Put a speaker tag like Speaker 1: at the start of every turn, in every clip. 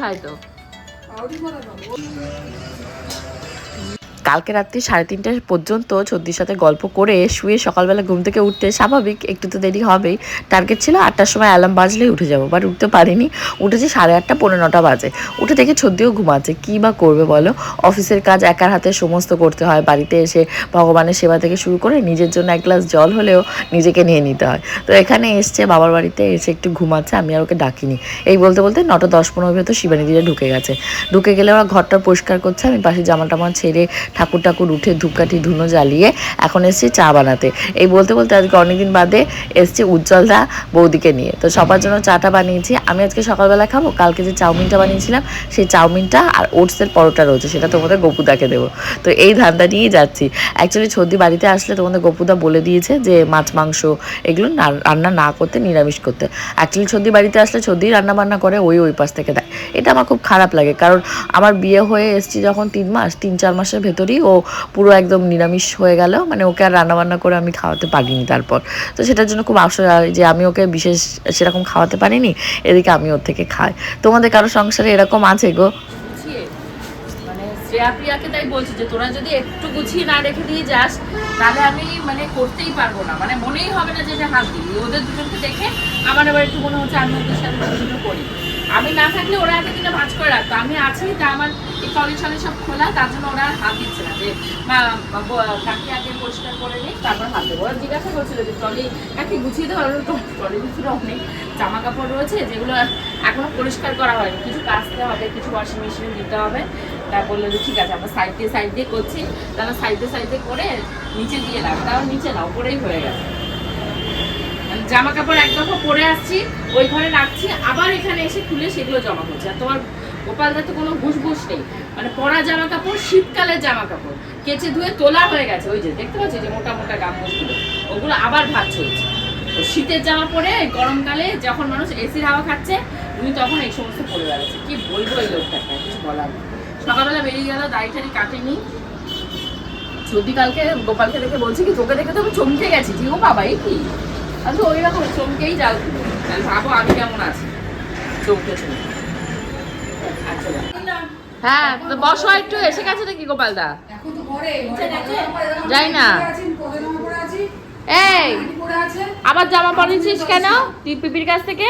Speaker 1: খাই তো
Speaker 2: কালকে রাত্রি সাড়ে তিনটে পর্যন্ত ছদ্দির সাথে গল্প করে শুয়ে সকালবেলা ঘুম থেকে উঠতে স্বাভাবিক, একটু তো দেরি হবেই। টার্গেট ছিল আটটার সময় অ্যালার্ম বাজলেই উঠে যাব বাট উঠতে পারিনি। উঠেছি সাড়ে আটটা পনেরো নটা বাজে। উঠে দেখে ছদ্দিও ঘুমাচ্ছে, কী বা করবে বলো? অফিসের কাজ একার হাতে সমস্ত করতে হয়, বাড়িতে এসে ভগবানের সেবা থেকে শুরু করে নিজের জন্য এক গ্লাস জল হলেও নিজেকে নিয়ে নিতে হয়। তো এখানে এসছে, বাবার বাড়িতে এসে একটু ঘুমাচ্ছে, আমি আর ওকে ডাকিনি। এই বলতে বলতে নটা দশ পনেরো ভেতর শিবানী দিদি ঢুকে গেছে। ঢুকে গেলে ওরা ঘরটা পরিষ্কার করছে, আমি পাশে জামা টামা ছেড়ে ঠাকুর ঠাকুর উঠে ধূপকাঠি ধুনো জ্বালিয়ে এখন এসছি চা বানাতে। এই বলতে বলতে আজকে অনেকদিন বাদে এসছি উজ্জ্বলদা বৌদিকে নিয়ে। তো সবার জন্য চাটা বানিয়েছি। আমি আজকে সকালবেলা খাব, কালকে যে চাউমিনটা বানিয়েছিলাম, সেই চাউমিনটা আর ওটসের পরোটা রয়েছে, সেটা তোমাদের গপুদাকে দেবো। তো এই ধান্দা নিয়েই যাচ্ছি। অ্যাকচুয়ালি ছর্দি বাড়িতে আসলে তোমাদের গপুদা বলে দিয়েছে যে মাছ, মাংস এগুলো রান্না না করতে, নিরামিষ করতে। অ্যাকচুয়ালি ছর্দি বাড়িতে আসলে ছর্দি রান্না বান্না করে, ওই ওই পাশ থেকে দেয়। এটা আমার খুব খারাপ লাগে, কারণ আমার বিয়ে হয়ে এসেছি যখন তিন মাস, তিন চার মাসের ভেতরেই ও পুরো একদম নিরামিষ হয়ে গেল। মানে ওকে আর রান্নাবান্না করে আমি খাওয়াতে পারিনি তারপর। তো সেটার জন্য খুব আফসোস যে আমি ওকে বিশেষ সেরকম খাওয়াতে পারিনি, এদিকে আমি ওর থেকে খাই। তোমাদের কারও সংসারে এরকম আছে গো?
Speaker 1: মানে তাই বলছি যে, তোরা যদি একটু গুছিয়ে না রেখে দিয়ে যাস, তাহলে আমি মানে করতেই পারব না। মানে মনেই হবে না যে হাত ওদের দুজনকে দেখে আমার এবার একটু মনে হচ্ছে আমি ওদের সাথে করি। আমি না থাকলে ওরা একে দিনে ভাজ করে রাখতো। আমি আছি, তা আমার এই টলি টলি সব খোলা, তার জন্য ওরা হাত দিচ্ছে না। যে কাকি আগে পরিষ্কার করে নিই তারপর হাত দেবো। ওরা জিজ্ঞাসা করছিল যে টলি কাকি গুছিয়ে দেওয়া টলির ভিতরে অনেক জামা কাপড় রয়েছে, যেগুলো এখনও পরিষ্কার করা হয়নি। কিছু কাচতে হবে, কিছু ওয়াশিং মেশিনে দিতে হবে। তাই বলল যে, ঠিক আছে, আমরা সাইড দিয়ে সাইড দিয়ে করছি। তাহলে সাইড দিয়ে সাইড দিয়ে করে নিচে দিয়ে রাখ তাও নিচে না উপরেই হয়ে গেছে। জামা কাপড় এক দফা পরে আসছি, ওই ঘরে রাখছি, আবার এখানে এসে খুলে সেগুলো জমা করছে। আর তোমার গোপালদার তো কোনো ঘুষ ঘুষ নেই। মানে পরা জামা কাপড় শীতকালের জামা কাপড় কেচে ধুয়ে তোলা হয়ে গেছে। ওই যে দেখতে পাচ্ছি যে মোটা মোটা গামগুলো ওগুলো আবার ভাত চলছে। শীতের জামা পরে গরমকালে যখন মানুষ এসির হাওয়া খাচ্ছে, তুমি তখন এই সমস্ত পরে বেড়াচ্ছে। কি বলব এই লোকটাকে কিছু বলার সকালবেলা বেরিয়ে গেল দাড়ি টাড়ি কাটেনি। যদি কালকে, গোপালকে দেখে বলছি কি, তোকে দেখে তো আমি চমকে গেছি। যে ও বাবা এই কি? আচ্ছা ওই রকম চমকেই যাও। ভাবো আমি কেমন আছি। চমকে চমকে। আচ্ছা হ্যাঁ তো বসো একটু এসে গেছে নাকি গোপালদা?
Speaker 3: এখন
Speaker 1: যাই না। এই। আবার জামা পরেছিস কেন? তুই পিপির কাছ থেকে?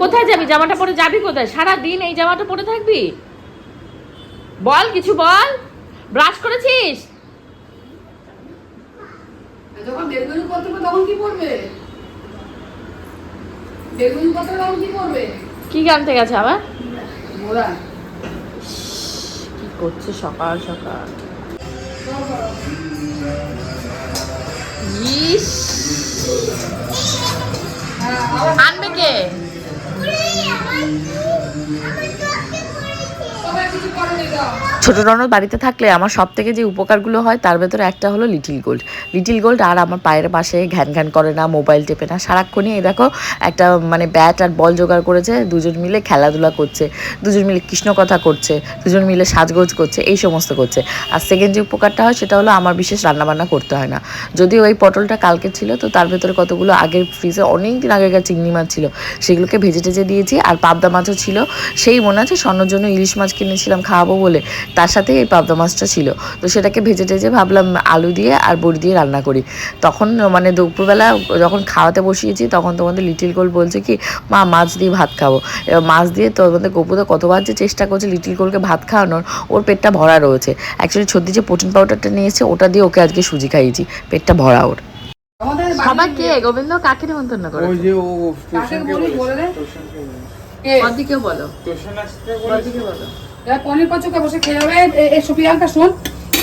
Speaker 1: কোথায় যাবি? জামাটা পরে যাবি কোথায়? সারা দিন এই জামাটা পরে থাকবি? বল কিছু বল। ব্রাশ করেছিস?
Speaker 3: যখন বেগুন করতে হবে তখন কি পড়বে? বেগুন করতে হবে তখন কি পড়বে?
Speaker 1: কি জানতে গেছে আবার?
Speaker 3: মোরা
Speaker 1: কি করছে সকাল? সকাল। ইস।
Speaker 2: ছোট ননদ বাড়িতে থাকলে আমার সব থেকে যে উপকারগুলো হয়, তার ভেতরে একটা হলো লিটিল গোল্ড লিটিল গোল্ড আর আমার পায়ের পাশে ঘ্যান ঘ্যান করে না মোবাইল টেপে না। সারাক্ষণই এই দেখো, একটা মানে ব্যাট আর বল জোগাড় করেছে, দুজন মিলে খেলাধুলা করছে, দুজন মিলে কৃষ্ণ কথা করছে, দুজন মিলে সাজগোজ করছে, এই সমস্ত করছে। আর সেকেন্ড যে উপকারটা হয়, সেটা হলো আমার বিশেষ রান্নাবান্না করতে হয় না। যদিও ওই পটলটা কালকে ছিল, তো তার ভেতরে কতগুলো আগের ফ্রিজে অনেক দিন আগেকার চিংড়ি মাছ ছিল, সেগুলোকে ভেজে টেজে দিয়েছি। আর পাবদা মাছও ছিল, সেই মনে আছে? স্বর্ণর জন্য ইলিশ মাছ কিনেছিলাম খাওয়াবো বলে তার সাথে এই পাবদা মাছটা ছিল। তো সেটাকে ভেজে টেজে ভাবলাম আলু দিয়ে আর বড়ি দিয়ে রান্না করি। তখন মানে দুপুরবেলা যখন খাওয়াতে বসিয়েছি তখন তোমাদের লিটিল গোল বলছে কি মা মাছ দিয়ে ভাত খাব। এবার মাছ দিয়ে তোমাদের গপুদা কতবার যে চেষ্টা করছে লিটিল গোলকে ভাত খাওয়ানোর ওর পেটটা ভরা রয়েছে। অ্যাকচুয়ালি সত্যি যে প্রোটিন পাউডারটা নিয়েছে ওটা দিয়ে ওকে আজকে সুজি খাইয়েছি পেটটা ভরা ওর।
Speaker 1: সবাই কে? গোবিন্দ কাকে নিমন্ত্রণ করে?
Speaker 4: ওই যে ও
Speaker 3: কাকে
Speaker 4: টিউশনকে
Speaker 3: বলি বলো। এবার পনির কচুকে বসে খেয়ে যাবে এই সুপিয়াঙ্কা শোন।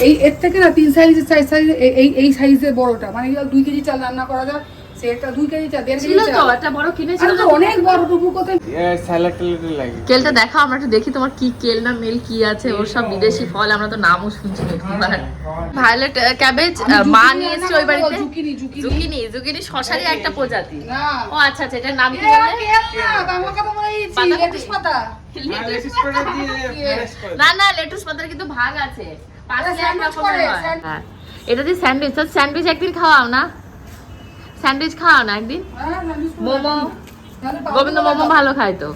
Speaker 3: এই, এর থেকে না তিন সাইজের সাইজ সাইজ এই এই সাইজের বড়টা। মানে দুই কেজি চাল রান্না করা যায়। সে দুই কেজি চাল দেড় কেজি
Speaker 1: তো একটা বড় কিনেছিল
Speaker 3: তো অনেক বড় টুকু কোথায়?
Speaker 4: স্যালাড ট্যালাড লাগে।
Speaker 1: কেলটা দেখাও আমরা একটু দেখি তোমার কি কেল না মেল কি আছে ওর সব বিদেশি ফল আমরা তো নামও শুনছি প্রথমবার ভায়োলেট ক্যাবেজ মা নিয়ে এসেছে ওই বাড়িতে?
Speaker 3: ঝুঁকিনি
Speaker 1: জুকিনি জুকিনি। শশারই একটা প্রজাতি। ও আচ্ছা আচ্ছা এটার নাম কি বলে?
Speaker 3: কেল না, বাংলা কথা লেটুস পাতা।
Speaker 1: না না লেটুস পাতার কিন্তু ভাগ আছে। এক রকমের হয়। হ্যাঁ। এটা দিয়ে স্যান্ডউইচ স্যান্ডউইচ একদিন খাওয়াও না? স্যান্ডউইচ খাও না একদিন?
Speaker 3: হ্যাঁ,
Speaker 1: মোমো? গোবিন্দ মোমো ভালো খায় তো।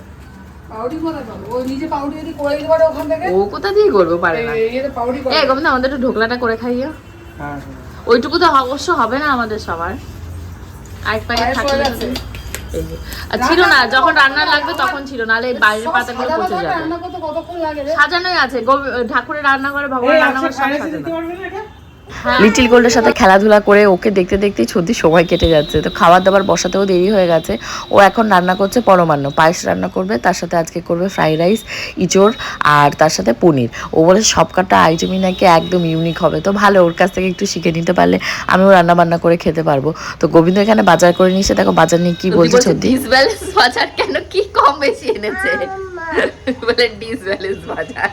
Speaker 3: ও নিজে পাউরুটি যদি করে দিতে পারে ওখান থেকে,
Speaker 1: ও কোথা দিয়ে করব পারে না।
Speaker 3: এই- ইয়েতে পাউরুটি করে।
Speaker 1: এ গোবিন্দ আমাদের একটু ঢোকলাটা করে খাইও।
Speaker 4: হ্যাঁ
Speaker 1: ওইটুকু তো অবশ্য হবে না আমাদের সবার। আরেক প্যাকেট থাকলে
Speaker 3: হয়ে।
Speaker 1: আর ছিল না যখন রান্না লাগবে তখন ছিল নাহলে এই বাইরের পাতাগুলো পচে
Speaker 3: পাতা
Speaker 1: যাবে।
Speaker 3: রান্না করতে কতক্ষণ লাগে রে?
Speaker 1: সাজানোই আছে গো- ঠাকুরের রান্না করে ভগবান রান্না করে সব সাজানো। হ্যাঁ
Speaker 2: লিটিল গোল্ডের সাথে খেলাধুলা করে ওকে দেখতে দেখতেই সত্যি সময় কেটে যাচ্ছে। তো খাবার দাবার বসাতেও দেরি হয়ে গেছে। ও এখন রান্না করছে পরমান্ন। পায়েস রান্না করবে তার সাথে আজকে করবে ফ্রাইড রাইস ইঁচড় আর তার সাথে পনির। ও বলে সব কটা আইটেমই নাকি একদম ইউনিক হবে। তো ভালো ওর কাছ থেকে একটু শিখে নিতে পারলে আমিও রান্না বান্না করে খেতে পারব। তো গোবিন্দ এখানে বাজার করে নিয়েছে। দেখো বাজার নিয়ে কি বলছে সত্যি?
Speaker 1: বাজার কেন? কি কম বেশি এনেছে? বলে ডিসব্যালেন্স বাজার।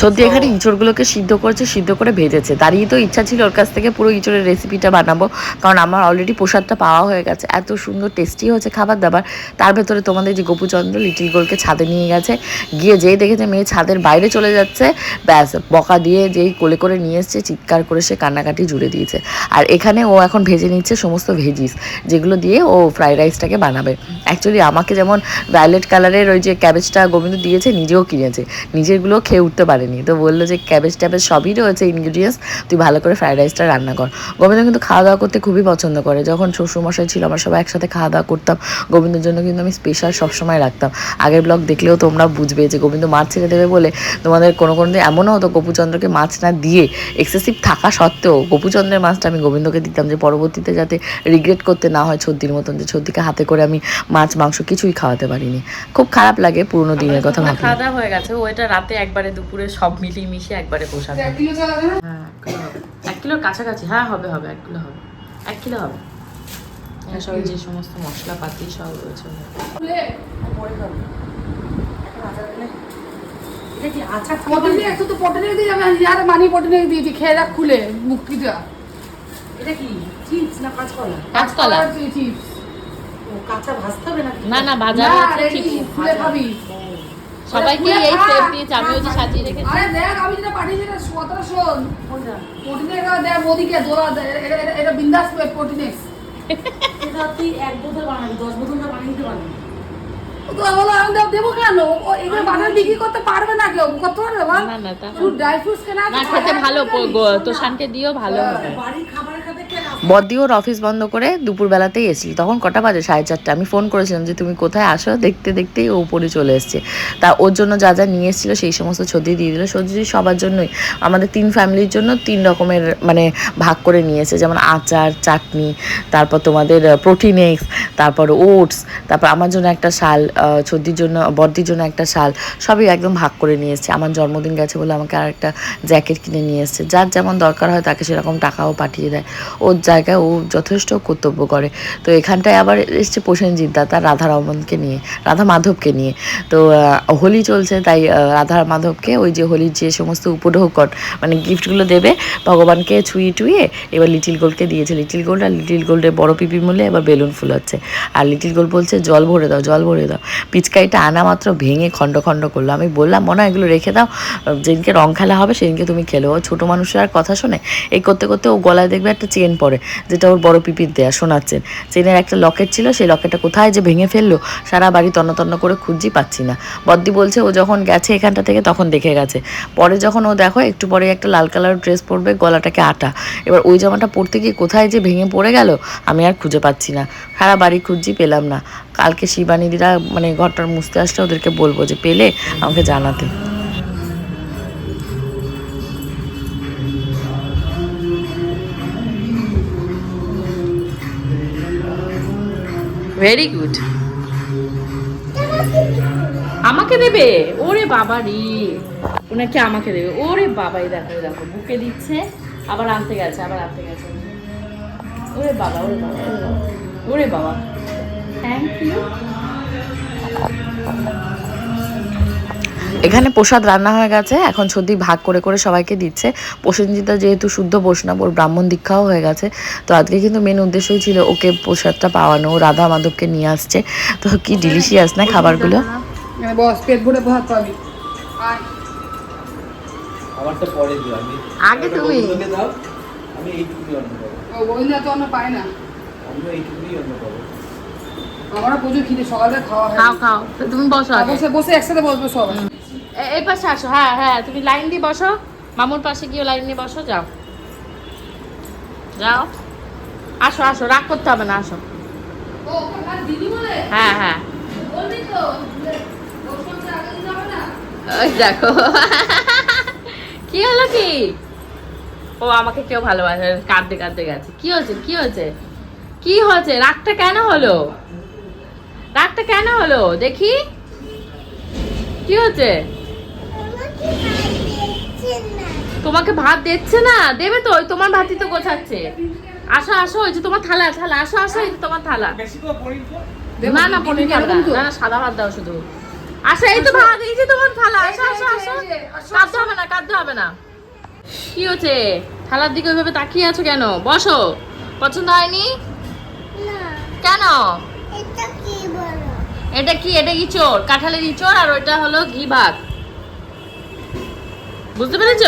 Speaker 2: সত্যি, এখানে ইঁচড়গুলোকে সিদ্ধ করেছে, সিদ্ধ করে ভেজেছে। তারই তো ইচ্ছা ছিল ওর কাছ থেকে পুরো ইঁচড়ের রেসিপিটা বানাবো, কারণ আমার অলরেডি প্রসাদটা পাওয়া হয়ে গেছে। এত সুন্দর টেস্টি হয়েছে খাবার দাবার তার ভেতরে তোমাদের যে গোপুচন্দ্র লিটিল গোলকে ছাদে নিয়ে গেছে, গিয়ে যেই দেখেছে মেয়ে ছাদের বাইরে চলে যাচ্ছে, ব্যাস, বকা দিয়ে যেই কোলে করে নিয়ে এসছে, চিৎকার করে সে কান্নাকাটি জুড়ে দিয়েছে। আর এখানে ও এখন ভেজে নিচ্ছে সমস্ত ভেজিস যেগুলো দিয়ে ও ফ্রাইড রাইসটাকে বানাবে। অ্যাকচুয়ালি আমাকে যেমন ভায়োলেট কালারের ওই যে ক্যাবেজটা গোবিন্দ দিয়েছে, নিজেও কিনেছে নিজেরগুলো খেয়ে উঠতে পারেনি। তো বলল যে ক্যাবেজ ট্যাবেজ সবই রয়েছে ইনগ্রিডিয়েন্টস তুই ভালো করে ফ্রাইড রাইসটা রান্না কর। গোবিন্দ কিন্তু খাওয়া দাওয়া করতে খুবই পছন্দ করে। যখন শ্বশুরমশাই ছিল আমরা সবাই একসাথে খাওয়া দাওয়া করতাম। গোবিন্দের জন্য কিন্তু আমি স্পেশাল সবসময় রাখতাম। আগের ব্লগ দেখলেও তোমরা বুঝবে যে গোবিন্দ মাছ ছেড়ে দেবে বলে তোমাদের কোনো কোনো দিন এমনও হতো গোপুচন্দ্রকে মাছ না দিয়ে এক্সেসিভ থাকা সত্ত্বেও গোপুচন্দ্রের মাছটা আমি গোবিন্দকে দিতাম যে পরবর্তীতে যাতে রিগ্রেট করতে না হয় ছদ্দির মতন যে ছদ্দিকে হাতে করে আমি মাছ মাংস কিছুই খাওয়াতে পারিনি। খুব খারাপ লাগে পুরোনো দিনের কথা
Speaker 1: খাওয়া দাওয়া হয়ে গেছে ও এটা রাতে একবারে দুপুরে সব মিলিয়ে মিশিয়ে একবারে পোষা
Speaker 3: এক কিলো চাল আছে না?
Speaker 1: হ্যাঁ এক হবে। এক কিলোর কাছাকাছি হ্যাঁ হবে হবে এক কিলো হবে। এক কিলো হবে। হ্যাঁ সব যে সমস্ত মশলাপাতি সব রয়েছে।
Speaker 3: খুলে, পরে খাব। প্রতিদিন একটু তো পটে রেখে দিয়ে যাবে ইয়ার পটে দিয়েছি খেয়ে দেখ খুলে মুক্তিটা
Speaker 5: এটা কি চিপস না কাঁচকলা
Speaker 1: কাঁচকলা
Speaker 3: চিপস।
Speaker 5: কাঁচা ভাজতে হবে
Speaker 1: না না
Speaker 3: না
Speaker 1: বাজারে
Speaker 3: খুলে খাবি।
Speaker 1: সবাইকে এই
Speaker 3: খা।
Speaker 1: দিয়েছে আমিও যে সাজিয়ে রেখেছি।
Speaker 3: আরে দেখ আমি যেটা পাঠিয়েছি এটা সতেরো শোন। দেখ মোদিকে দোলা এটা- এটা- এটা বিন্দাস প্রোটিনেক্স
Speaker 5: এটা তুই এক বোতল বানাবি দশ বোতলটা বানিয়ে পারবি।
Speaker 3: তো বলো আমি দেব- কেন? ও এগুলো বাজার বিক্রি করতে পারবে না কেউ করতে পারবে
Speaker 1: না না
Speaker 3: ড্রাই ফ্রুটস কেনা
Speaker 1: ভালো
Speaker 3: কিনে
Speaker 1: তো শানকে দিও ভালো হবে।
Speaker 5: বাড়ির খাবার
Speaker 2: বদ্দি ওর অফিস বন্ধ করে দুপুরবেলাতেই এসেছিল। তখন কটা বাজে? সাড়ে চারটে। আমি ফোন করেছিলাম যে, তুমি কোথায় আসো? দেখতে, দেখতেই ও উপরে চলে এসছে। তা ওর জন্য যা যা নিয়ে এসেছিল সেই সমস্ত ছদি দিয়ে দিল। সবজি সবার জন্যই। আমাদের তিন ফ্যামিলির জন্য তিন রকমের মানে ভাগ করে নিয়েছে যেমন আচার, চাটনি, তারপর তোমাদের প্রোটিন এক্স তারপর ওটস তারপর আমার জন্য একটা শাল ছদ্দির জন্য বর্দির জন্য একটা শাল, সবই একদম ভাগ করে নিয়ে এসছে। আমার জন্মদিন গেছে বলে আমাকে আর একটা জ্যাকেট কিনে নিয়ে এসছে। যার যেমন দরকার হয় তাকে সেরকম টাকাও পাঠিয়ে দেয়। ওর জায়গায় ও যথেষ্ট কর্তব্য করে। তো এখানটায় আবার এসছে প্রসেনজিৎ দা, তার রাধা রমনকে নিয়ে, রাধা মাধবকে নিয়ে। তো হোলি চলছে, তাই রাধা মাধবকে ওই যে হোলির যে সমস্ত উপঢৌকন মানে গিফটগুলো দেবে, ভগবানকে ছুঁয়ে টুয়ে এবার লিটিল গোল্ডকে দিয়েছে। লিটিল গোল্ড আর লিটিল গোল্ডের বড় পিপি মূল্যে এবার বেলুন ফুল হচ্ছে আর লিটিল গোল্ড বলছে, জল ভরে দাও, জল ভরে দাও। পিচকারিটা আনা মাত্র ভেঙে খণ্ড খণ্ড করল। আমি বললাম, মনে এগুলো রেখে দাও, যেদিনকে রং খেলা হবে, সেদিনকে তুমি খেলো। ছোটো মানুষের আর কথা শোনে, এই করতে করতে ও গলায় দেখবে একটা চেন পরে যেটা ওর বড় পিপির দেয়া চেন চেনের একটা লকেট ছিল, সেই লকেটটা কোথায় যে ভেঙে ফেলল, সারা বাড়ি তন্ন তন্ন করে খুঁজছি পাচ্ছি না। বদ্দি বলছে, ও যখন গেছে এখানটা থেকে তখন দেখে গেছে। পরে যখন ও দেখো, একটু পরে একটা লাল কালার ড্রেস পরবে, গলাটাকে আটা। এবার ওই জামাটা পরতে গিয়ে কোথায় যে ভেঙে পড়ে গেল, আমি আর খুঁজে পাচ্ছি না। সারা বাড়ি খুঁজছি, পেলাম না। কালকে শিবানীদিরা মানে ঘরটার মুছতে আসলে ওদেরকে বলব যে, পেলে আমাকে জানাতে।
Speaker 1: ভেরি গুড আমাকে দেবে? ওরে বাবা রে ওনাকে আমাকে দেবে। ওরে বাবাই, দেখো দেখো, বুকে দিচ্ছে, আবার আনতে গেছে, আবার আনতে গেছে। ওরে বাবা ওরে বাবা ওরে বাবা। থ্যাংক ইউ
Speaker 2: এখানে প্রসাদ রান্না হয়ে গেছে। এখন সত্যি ভাগ করে করে সবাইকে দিচ্ছে। প্রসেনজিতা যেহেতু শুদ্ধ বৈষ্ণব ওর ব্রাহ্মণ দীক্ষাও হয়ে গেছে। তো আজকে কিন্তু মেন উদ্দেশ্যই ছিল ওকে প্রসাদটা পাওয়ানো। ও রাধা মাধবকে নিয়ে আসছে। তো কি ডিলিশিয়াস না খাবারগুলো?
Speaker 3: মানে বস পেট ভরে ভাত পাবি। আয়।
Speaker 4: আমার তো পরে দিও আমি
Speaker 1: আগে তুমি।
Speaker 4: বন্ধুকে দাও আমি এইটুকুনি অর্ডার করব
Speaker 3: ও গোবিন্দা তো অন্য পায় না।
Speaker 4: অন্য এইটুকুই অন্য পাবো
Speaker 3: আমারও প্রচুর খিদে সকালে খাওয়া
Speaker 1: খাও খাও। তুমি বসো
Speaker 3: বসে বসে একসাথে বসবো সব
Speaker 1: এ- এই পাশে আসো হ্যাঁ হ্যাঁ তুমি লাইন দিয়ে বসো। মামুর পাশে গিয়ে লাইন দিয়ে বসো যাও। যাও। আসো আসো রাগ করতে হবে না আসো। হ্যাঁ হ্যাঁ। ওই দেখো। কি হলো কি? ও আমাকে কেউ ভালোবাসে কাঁদতে কাঁদতে গেছে। কি হয়েছে কি হয়েছে? কি হয়েছে? রাগটা কেন হলো? রাগটা কেন হলো? দেখি। কি হচ্ছে তোমাকে ভাত দিচ্ছে না? দেবে তো ওই তোমার ভাতই তো গোছাচ্ছে। আসো আসো ওই যে তোমার থালা থালা আসো আসো এই যে তোমার থালা।
Speaker 4: বেশি করে পনির
Speaker 1: না না পনির খাবে না। না সাদা ভাত দাও শুধু। আসো এই তো ভাত এই যে তোমার থালা। আসো আসো আসো। কাঁদতে হবে না কাঁদতে হবে না। কি হচ্ছে? থালার দিকে ওইভাবে তাকিয়ে আছো কেন? বসো। পছন্দ হয়নি? কেন? এটা কি এটা কি? এটা চোর কাঁঠালের ইচোর আর ওইটা হলো ঘি ভাত। বুঝতে পেরেছ?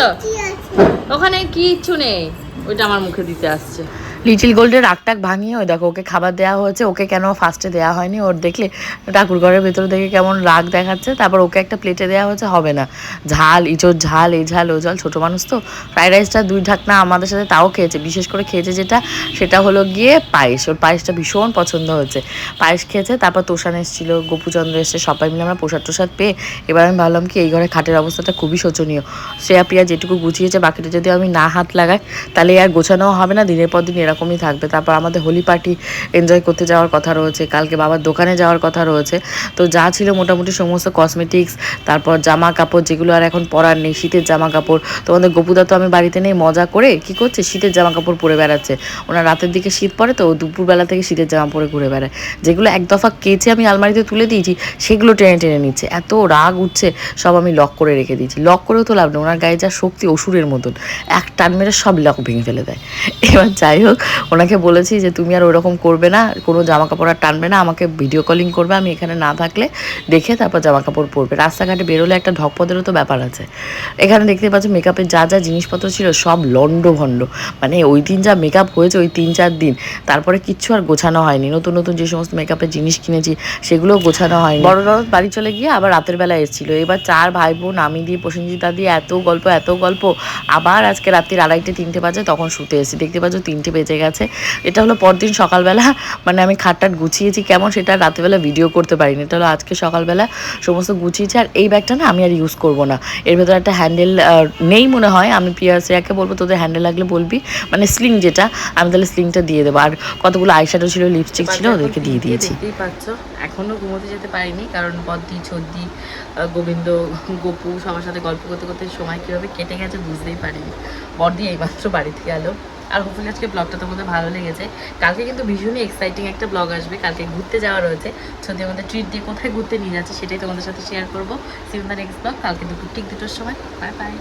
Speaker 1: ওখানে কিচ্ছু নেই। ওইটা আমার মুখে দিতে আসছে।
Speaker 2: লিটিল গোল্ডের টাক ভাঙিয়ে ওই দেখো, ওকে খাবার দেওয়া হয়েছে, ওকে কেন ফার্স্টে দেওয়া হয়নি? ওর দেখলে ঠাকুর ঘরের ভেতরে দেখে কেমন রাগ দেখাচ্ছে, তারপর ওকে একটা প্লেটে দেওয়া হয়েছে, হবে না। ঝাল, ইঁচড় ঝাল, এই ঝাল, ও ঝাল, ছোটো মানুষ তো। ফ্রাইড রাইসটা দুই ঢাকনা আমাদের সাথে তাও খেয়েছে, বিশেষ করে খেয়েছে যেটা, সেটা হলো গিয়ে পায়েস। ওর পায়েসটা ভীষণ পছন্দ হয়েছে। পায়েস খেয়েছে, তারপর তোষান এসেছিল, গোপুচন্দ্র এসছে, সবাই মিলে আমরা প্রসাদ টোসাদ পেয়ে এবার আমি ভাবলাম কি, এই ঘরে খাটের অবস্থাটা খুবই শোচনীয়। শ্রেয়া প্রিয়া যেটুকু গুছিয়েছে, বাকিটা যদি আমি না হাত লাগাই, তাহলে আর গোছানো হবে না, দিনের পর দিন এরকমই থাকবে। তারপর আমাদের হোলি পার্টি এনজয় করতে যাওয়ার কথা রয়েছে, কালকে বাবার দোকানে যাওয়ার কথা রয়েছে। তো যা ছিল মোটামুটি সমস্ত কসমেটিক্স তারপর জামা কাপড় যেগুলো আর এখন পরার নেই, শীতের জামা কাপড়। তোমাদের গপুদা তো আমি বাড়িতে নেই, মজা করে কি করছে? শীতের জামা কাপড় পরে বেড়াচ্ছে। ওনার রাতের দিকে শীত পড়ে তো দুপুরবেলা থেকে শীতের জামা পরে ঘুরে বেড়ায়। যেগুলো এক দফা কেচে আমি আলমারিতে তুলে দিয়েছি, সেগুলো টেনে টেনে নিচ্ছে। এত রাগ উঠছে, সব আমি লক করে রেখে দিয়েছি। লক করেও তো লাভ নেই, ওনার গায়ে যা শক্তি অসুরের মতন। এক টান মেরে সব লক ভেঙে ফেলে দেয়। এবার যাই হোক ওনাকে বলেছি যে, তুমি আর ওরকম করবে না, কোনো জামা কাপড় আর টানবে না, আমাকে ভিডিও কলিং করবে, আমি এখানে না থাকলে দেখে তারপর জামা কাপড় পরবে। রাস্তাঘাটে বেরোলে একটা ঢকপদেরও তো ব্যাপার আছে। এখানে দেখতে পাচ্ছ মেকআপের যা যা জিনিসপত্র ছিল সব লন্ড ভন্ড মানে ওই দিন যা মেকআপ হয়েছে ওই তিন চার দিন। তারপরে কিচ্ছু আর গোছানো হয়নি। নতুন নতুন যে সমস্ত মেকআপের জিনিস কিনেছি, সেগুলোও গোছানো হয়নি। বড় ননদ বাড়ি চলে গিয়ে আবার রাতের বেলা এসেছিল। এবার চার ভাই বোন, আমি দিয়ে প্রসেনজিতা দিয়ে এত গল্প এত গল্প। আবার আজকে রাত্রির আড়াইটে, তিনটে বাজে, তখন শুতে এসেছি। দেখতে পাচ্ছ তিনটে বেজে গেছে। এটা হলো পরদিন সকালবেলা মানে আমি খাটটাট গুছিয়েছি। কেমন সেটা রাতেরবেলা ভিডিও করতে পারিনি। এটা হলো আজকে সকালবেলা সমস্ত গুছিয়েছি। আর এই ব্যাগটা না আমি আর ইউজ করব না। এর ভেতরে একটা হ্যান্ডেল নেই মনে হয়। আমি পিয়ার শ্রেয়াকে বলব তোদের হ্যান্ডেল লাগলে বলবি। মানে স্লিং যেটা আমি তাহলে স্লিংটা দিয়ে দেবো। আর কতগুলো আইশ্যাডো ছিল লিপস্টিক ছিল ওদেরকে দিয়ে দিয়েছি।
Speaker 1: পাচ্ছ এখনও ঘুমোতে যেতে পারিনি। কারণ বদ্দি ছদ্দি গোবিন্দ গোপু সবার সাথে গল্প করতে করতে সময় কীভাবে কেটে গেছে বুঝতেই পারিনি। বর্দি এইমাত্র বাড়ি থেকে এলো। আর হোপফুলি আজকে ব্লগটা তোমাদের ভালো লেগেছে। কালকে কিন্তু ভীষণই এক্সাইটিং একটা ব্লগ আসবে। কালকে ঘুরতে যাওয়া রয়েছে। যদি আমাদের ট্রিট দিয়ে কোথায় ঘুরতে নিয়ে যাচ্ছে সেটাই তোমাদের সাথে শেয়ার করব। দ্য নেক্সট ব্লগ কালকে দুপুর ঠিক দুটোর সময়। Bye bye